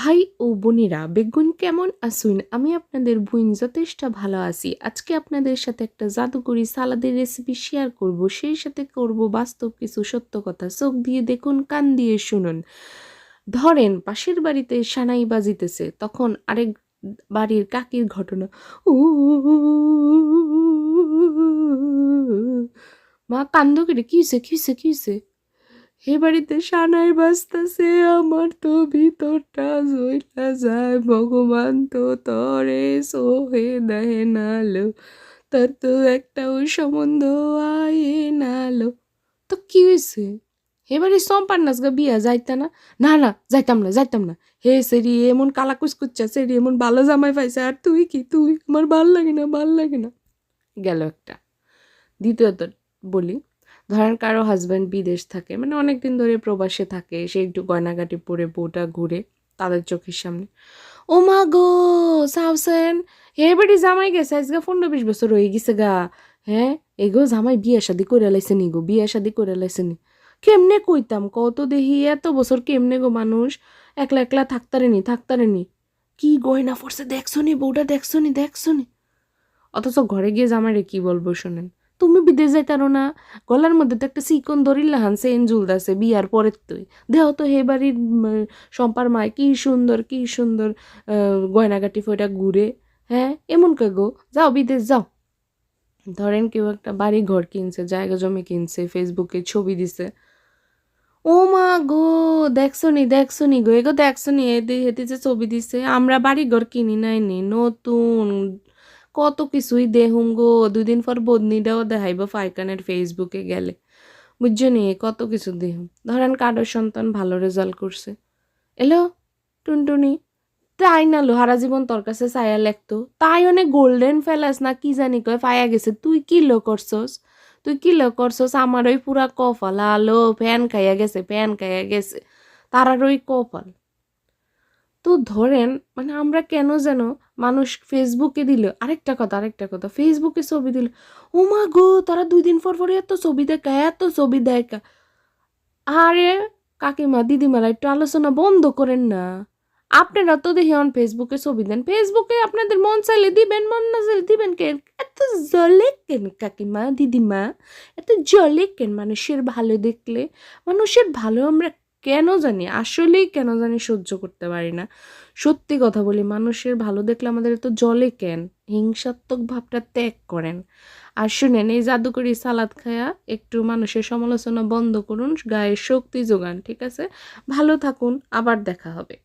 ভাই ও বোনেরা, বেগুন কেমন আসুন আমি আপনাদের বোন যথেষ্ট ভালো আছি। আজকে আপনাদের সাথে একটা জাদুকরি সালাদের রেসিপি শেয়ার করব। সেই সাথে করব বাস্তব কিছু সত্য কথা। চোখ দিয়ে দেখুন, কান দিয়ে শুনুন। ধরেন, পাশের বাড়িতে সানাই বাজিতেছে, তখন আরেক বাড়ির কাকির ঘটনা। উ মা কান্দ কেটে কিসে কিসে কিসে হে বাড়িতে সানাই বাজতাছে, আমার তো ভিতরটা জইলা যায়। ভগবান তো তরে সোহে দেহে নালো, তার তো একটা ওই সম্বন্ধ আয়ে নালো। তো কি হয়েছে এবারে সম্পার নাচ গা বিয়া যাইতা না? না না, যাইতাম না যাইতাম না। হে সেরি, এমন কালা কুচকুচ্চা সেরি, এমন ভালো জামাই পাইছে, আর তুই কি? তুই আমার ভালো লাগে না, ভালো লাগে না। গেল একটা। দ্বিতীয়ত বলি ধরেন কারও হাজব্যান্ড বিদেশ থাকে মানে অনেক দিন ধরে প্রবাসে থাকে, সে একটু গয়নাগাটি পরে বউটা ঘুরে তাদের চোখের সামনে। ও মা গো সাউসেন হে বেটি জামাই গেছে, আজকে পনেরো বিশ বছর হয়ে গেছে গা। হ্যাঁ এগো জামাই বিয়ে শাদি করে লাইছে নি গো, বিয়ে শাদি করে লাইছে নি কেমনে কইতাম, কত দেহি, এত বছর কেমনে গো মানুষ, একলা একলা থাকতারে নি থাকতারে নি কি গয়না পড়ছে দেখছ নি বউটা দেখছ নি দেখছ নি অথচ ঘরে গিয়ে জামাইরে কি বলব শোনেন? তুমি বিদেশ যাইতারো না। গলার মধ্যে তো একটা সিকন ধরিল হান সেন ঝুলদাছে বিয়ার পরের তুই। দেহ তো হে বাড়ির সম্পার মায়, কী সুন্দর কী সুন্দর গয়নাগাটি ফইটা ঘুরে। হ্যাঁ এমন কে গো? যাও বিদেশ যাও। ধরেন কেউ একটা বাড়ি ঘর কিনছে, জায়গা জমি কিনছে ফেসবুকে ছবি দিছে। ও মা গো দেখছ নি দেখছ নি গো। এগো দেখছ নি এদি হেতে যে ছবি দিছে। আমরা বাড়ি ঘর কিনি নাই নি, নতুন কত কিছুই দেহুম গো। দুদিন পর বদনিটাও দেখাইব ফাইকানের ফেসবুকে গেলে। বুঝছ নি? কত কিছু দেহুম। ধরেন কারোর সন্তান ভালো রেজাল্ট করছে। এলো, টুনটুনি? তাই না লো হারা জীবন তোর কাছে ছায়া লাগতো তাই অনেক গোল্ডেন ফেলাস না কি জানি কয় পায়া গেছে। তুই কি লো করছস? তুই কি লো করছস? আমার ওই পুরা কপাল। আলো ফ্যান খাইয়া গেছে ফ্যান খাইয়া গেছে। তারার ওই কপাল। তো ধরেন মানে আমরা কেন যেন মানুষ ফেসবুকে দিল, আরেকটা কথা আরেকটা কথা ফেসবুকে ছবি দিল ও মা গো, তারা দুই দিন পর পরে এত ছবি দেখা এত ছবি দেখা আরে কাকিমা, দিদিমারা, একটু আলোচনা বন্ধ করেন না। আপনারা তো দেখি অন ফেসবুকে ছবি দেন। ফেসবুকে আপনাদের মন চাইলে দিবেন, মন না চাইলে দিবেন কেন এত জলে কেন কাকিমা, দিদিমা? এত জলে কেন মানুষের ভালো দেখলে? মানুষের ভালো আমরা কেন জানি, আসলেই কেন জানি সহ্য করতে পারি না। সত্যি কথা বলি, মানুষের ভালো দেখলে আমাদের তো জলে কেন? হিংসাত্মক ভাবটা ত্যাগ করেন। আর শুনেন, এই জাদুকরি সালাদ খায়া একটু মানুষের সমালোচনা বন্ধ করুন গায়ে শক্তি যোগান, ঠিক আছে? ভালো থাকুন, আবার দেখা হবে।